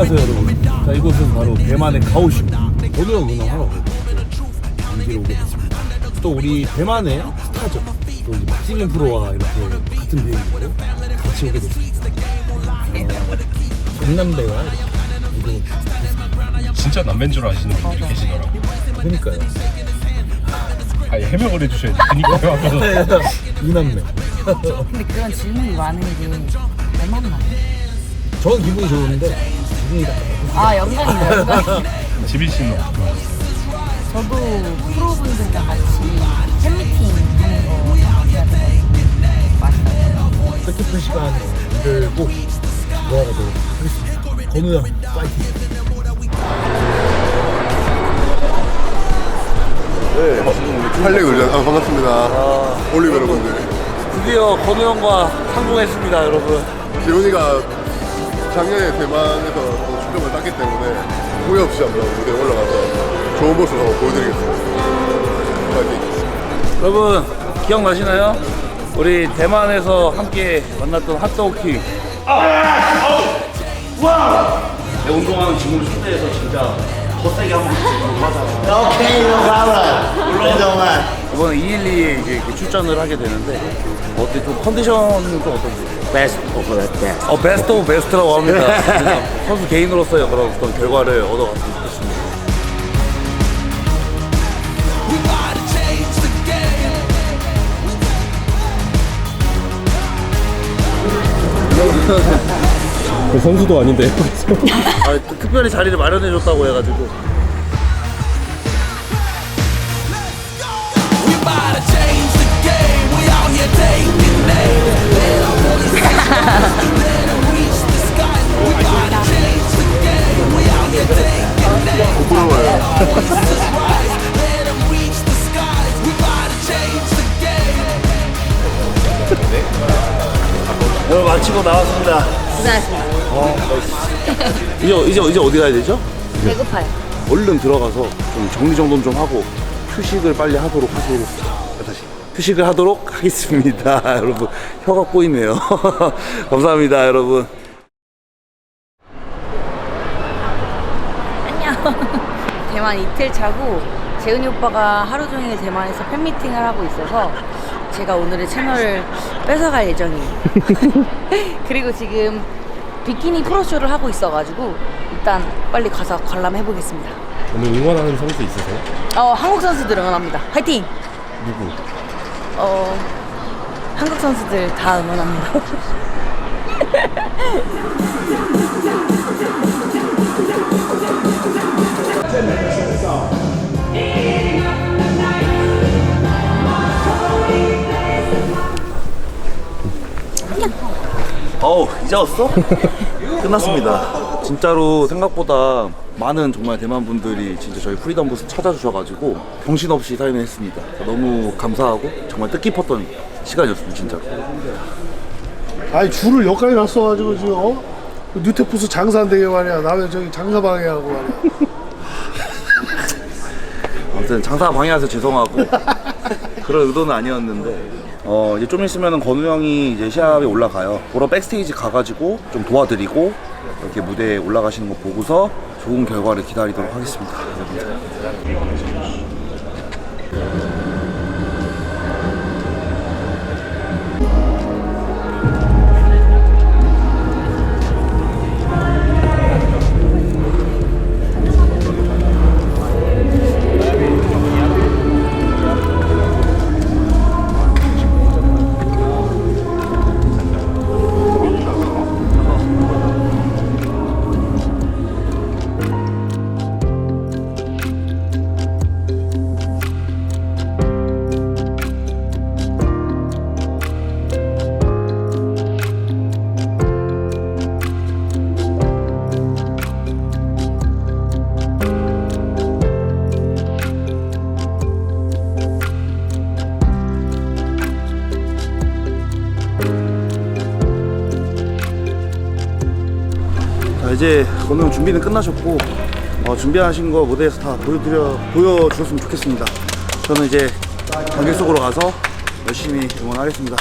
안녕하세요 여러분. 자 이곳은 바로 대만의 가오슈 오늘 운영하러 여기로 오게 됐습니다. 또 우리 대만의 스타죠. 또 이제 박진영 프로와 이렇게 같은 비행기로 같이 오게 됐습니다. 어, 전남대와 이렇게 이거 진짜 남매인 줄 아시는 분들이 계시더라고요. 그러니까요. 아예 해명을 해주셔야 돼. 그니까요. 하면서 이남매. 근데 그런 질문이 많은 게 대만 나. 저는 기분이 좋은데 기분이 다아 영광이네요. 영광. 지빈 씨는 저도 프로분들과 같이 팬미팅 하는 거 맞아요. 뜻깊은 시간 만들고 모아가도록 하겠습니다 건우 형 파이팅 할리 의전 아, 반갑습니다. 올리브 여러분들. 드디어 건우 형과 성공했습니다 여러분 기훈이가 작년에 대만에서 또 출전을 땄기 때문에 후회 없이 한번 무대에 올라가서 좋은 모습 한번 보여드리겠습니다. 파이팅. 여러분 기억나시나요? 우리 대만에서 함께 만났던 핫도그 킹 내 운동하는 친구를 초대해서 진짜 더 세게 한번 맞아 Okay, no problem. 그동안 이번에 212에 이제 이렇게 출전을 하게 되는데 어때 좀 컨디션은 좀 어떤지? Best of the best. 어 베스트 오브 베스트라고 합니다 그냥 선수 개인으로서의 그런 어떤 결과를 얻어갔으면 좋겠습니다 그 선수도 아닌데. 아, 또 특별히 자리를 마련해 줬다고 해가지고 이제 이제 이제 어디 가야 되죠? 배고파요. 얼른 들어가서 좀 정리정돈 좀 하고 휴식을 빨리 하도록 하도록 다시 휴식을 하도록 하겠습니다 여러분 혀가 꼬이네요 감사합니다 여러분 안녕. 대만 이틀 차고 재은이 오빠가 하루 종일 대만에서 팬미팅을 하고 있어서 제가 오늘의 채널을 뺏어갈 예정이에요. 그리고 지금 비키니 프로쇼를 하고 있어가지고 일단 빨리 가서 관람해 보겠습니다. 오늘 응원하는 선수 있으세요? 어 한국 선수들 응원합니다. 화이팅! 누구? 어 한국 선수들 다 응원합니다. 왔어? 끝났습니다. 진짜로 생각보다 많은 정말 대만 분들이 진짜 저희 프리덤 부스 찾아주셔가지고 정신없이 사인을 했습니다. 너무 감사하고 정말 뜻깊었던 시간이었습니다 진짜로. 아니 줄을 여기까지 놨어가지고 지금 어? 뉴테프스 장사한대게 말이야. 나왜 저기 장사 방해하고 말이야. 아무튼 장사 방해해서 죄송하고 그런 의도는 아니었는데 어 이제 좀 있으면은 건우 형이 이제 시합에 올라가요. 보러 백스테이지 가가지고 좀 도와드리고 이렇게 무대에 올라가시는 거 보고서 좋은 결과를 기다리도록 하겠습니다. 여러분들. 이제 형 준비는 끝나셨고 어, 준비하신 거 무대에서 다 보여드려 보여주셨으면 좋겠습니다. 저는 이제 관객 속으로 가서 열심히 응원하겠습니다.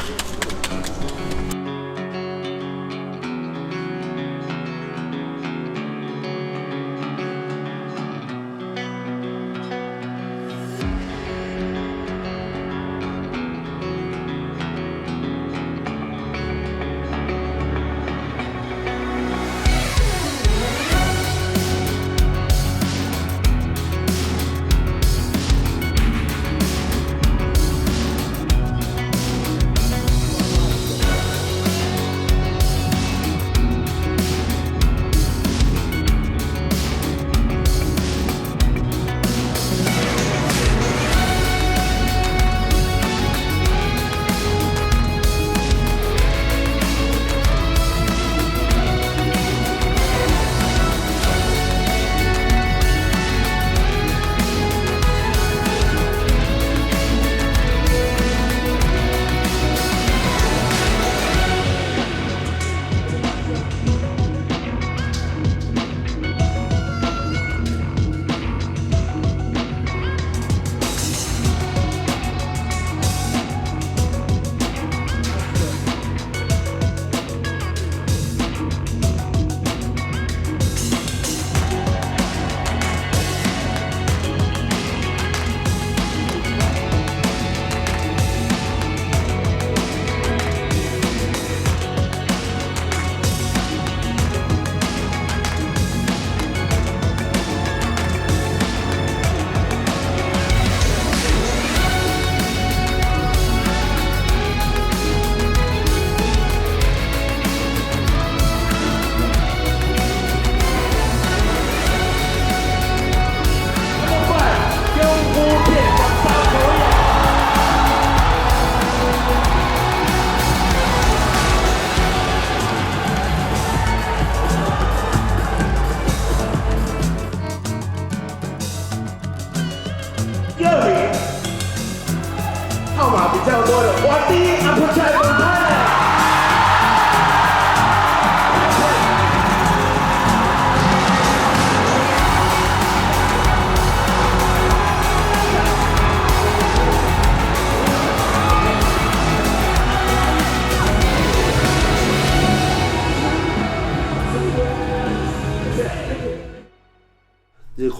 down water. What the appetite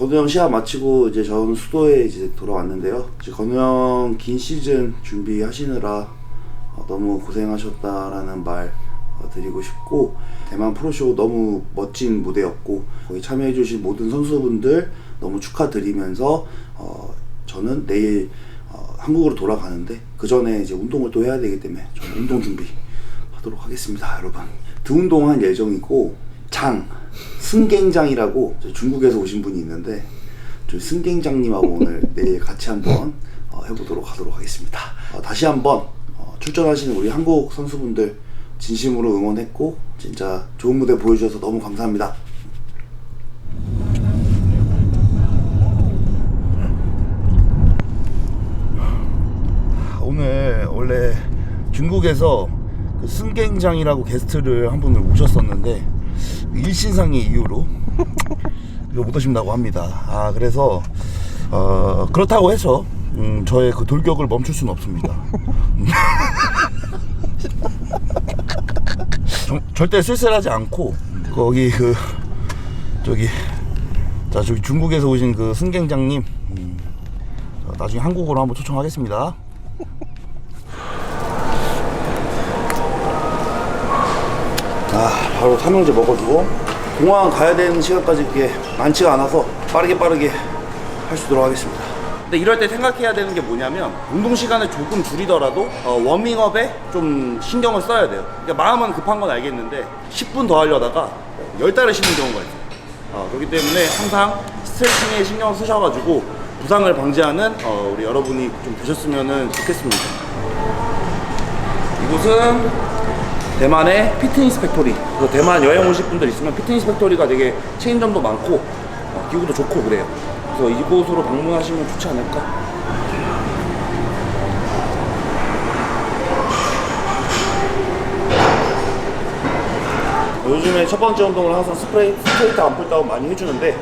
건우 형 시합 마치고 이제 전 수도에 이제 돌아왔는데요. 이제 건우 형 긴 시즌 준비하시느라 어, 너무 고생하셨다라는 말 어, 드리고 싶고 대만 프로쇼 너무 멋진 무대였고 거기 참여해주신 모든 선수분들 너무 축하드리면서 어, 저는 내일 어, 한국으로 돌아가는데 그 전에 이제 운동을 또 해야 되기 때문에 저는 운동 준비 하도록 하겠습니다, 여러분. 두 운동할 예정이고 장 승갱장이라고 저 중국에서 오신 분이 있는데 저희 승갱장님하고 오늘 내일 같이 한번 어, 해보도록 하도록 하겠습니다. 어, 다시 한번 어, 출전하시는 우리 한국 선수분들 진심으로 응원했고 진짜 좋은 무대 보여주셔서 너무 감사합니다. 오늘 원래 중국에서 그 승갱장이라고 게스트를 한 분을 모셨었는데 일신상의 이유로 이거 못 오신다고 합니다. 아 그래서 어, 그렇다고 해서 음, 저의 그 돌격을 멈출 수는 없습니다. 정- 절대 쓸쓸하지 않고 거기 그 저기 자 저기 중국에서 오신 그 승갱장님 음, 자, 나중에 한국으로 한번 초청하겠습니다. 아 바로 삼형제 먹어주고 공항 가야 되는 시간까지 이게 많지가 않아서 빠르게 빠르게 할 수 있도록 하겠습니다. 근데 이럴 때 생각해야 되는 게 뭐냐면 운동 시간을 조금 줄이더라도 어, 워밍업에 좀 신경을 써야 돼요. 그러니까 마음은 급한 건 알겠는데 10분 더 하려다가 10달을 쉬는 경우가 있어요. 어, 그렇기 때문에 항상 스트레칭에 신경 쓰셔가지고 부상을 방지하는 어, 우리 여러분이 좀 되셨으면 좋겠습니다. 이곳은 대만의 피트니스 팩토리. 그래서 대만 여행 오실 분들 있으면 피트니스 팩토리가 되게 체인점도 많고 어, 기구도 좋고 그래요. 그래서 이곳으로 방문하시면 좋지 않을까? 요즘에 첫 번째 운동을 항상 스프레이, 스트레이트 안풀다운 많이 해주는데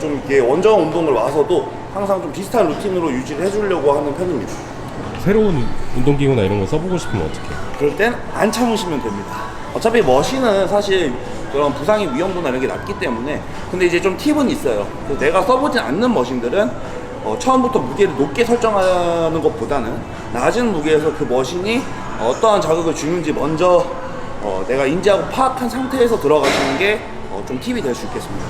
좀 이렇게 원정 운동을 와서도 항상 좀 비슷한 루틴으로 유지를 해주려고 하는 편입니다. 새로운 운동기구나 이런 거 써보고 싶으면 어떡해? 그럴 땐 안 참으시면 됩니다. 어차피 머신은 사실 그런 부상의 위험도나 이런 게 낮기 때문에 근데 이제 좀 팁은 있어요. 내가 써보진 않는 머신들은 어, 처음부터 무게를 높게 설정하는 것보다는 낮은 무게에서 그 머신이 어떠한 자극을 주는지 먼저 어, 내가 인지하고 파악한 상태에서 들어가시는 게 어, 좀 팁이 될 수 있겠습니다.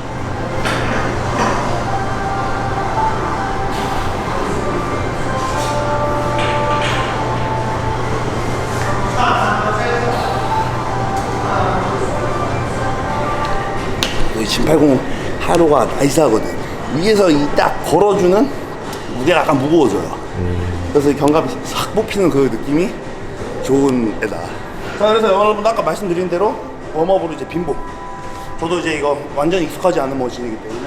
우리 진팔공 하루가 나이스하거든. 위에서 이 딱 걸어주는 무게가 약간 무거워져요. 그래서 이 견갑이 싹 뽑히는 그 느낌이 좋은 애다. 자, 그래서 여러분 아까 말씀드린 대로 웜업으로 이제 빈봉. 저도 이제 이거 완전 익숙하지 않은 머신이기 때문에.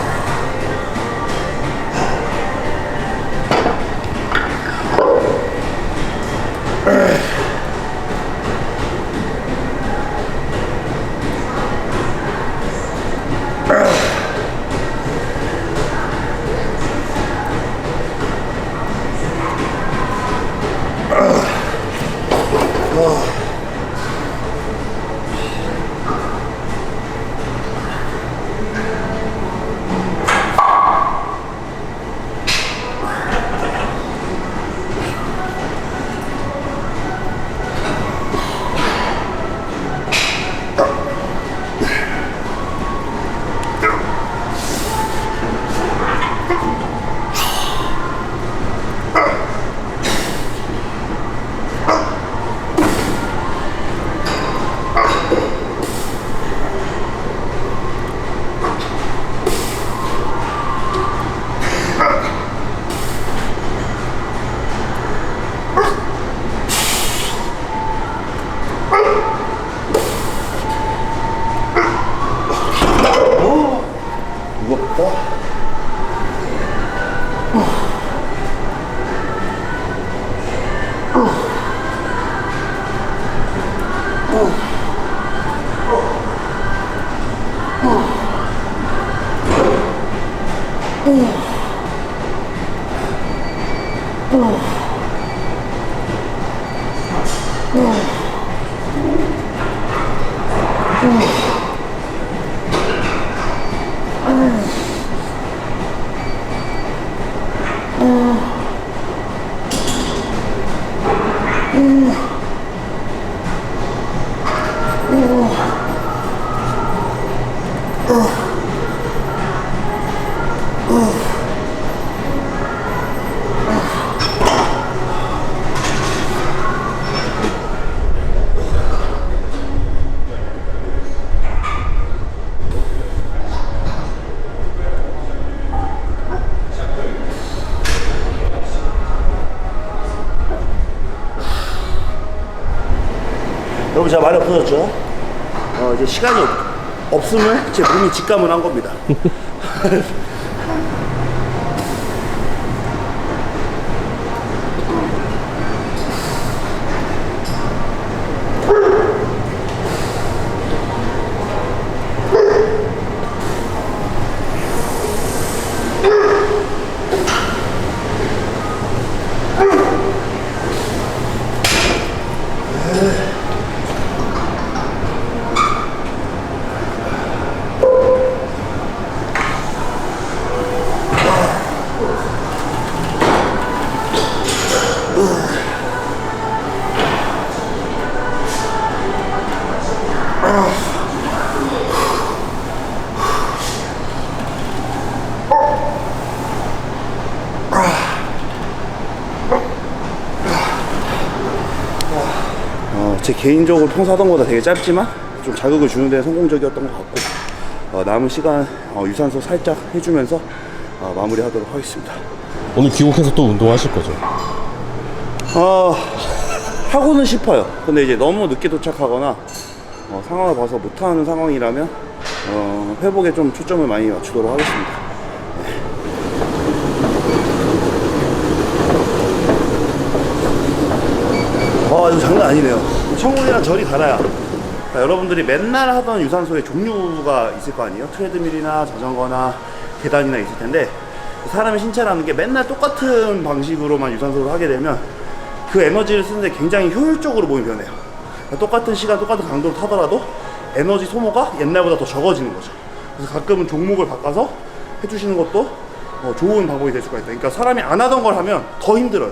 여 제가 말이 없어졌죠? 어, 이제 시간이 없, 없으면 제 몸이 직감을 한 겁니다. 어, 제 개인적으로 평소 하던 것보다 되게 짧지만 좀 자극을 주는 데 성공적이었던 것 같고 어, 남은 시간 어, 유산소 살짝 해주면서 어, 마무리하도록 하겠습니다. 오늘 귀국해서 또 운동하실 거죠? 어, 하고는 싶어요. 근데 이제 너무 늦게 도착하거나 어, 상황을 봐서 못하는 상황이라면 어, 회복에 좀 초점을 많이 맞추도록 하겠습니다. 네. 와 이거 장난 아니네요. 천국이랑 절이 달라요. 그러니까 여러분들이 맨날 하던 유산소의 종류가 있을 거 아니에요? 트레드밀이나 자전거나 계단이나 있을 텐데 사람의 신체라는 게 맨날 똑같은 방식으로만 유산소를 하게 되면 그 에너지를 쓰는데 굉장히 효율적으로 몸이 변해요. 그러니까 똑같은 시간, 똑같은 강도를 타더라도 에너지 소모가 옛날보다 더 적어지는 거죠. 그래서 가끔은 종목을 바꿔서 해주시는 것도 어, 좋은 방법이 될 수가 있다. 그러니까 사람이 안 하던 걸 하면 더 힘들어요.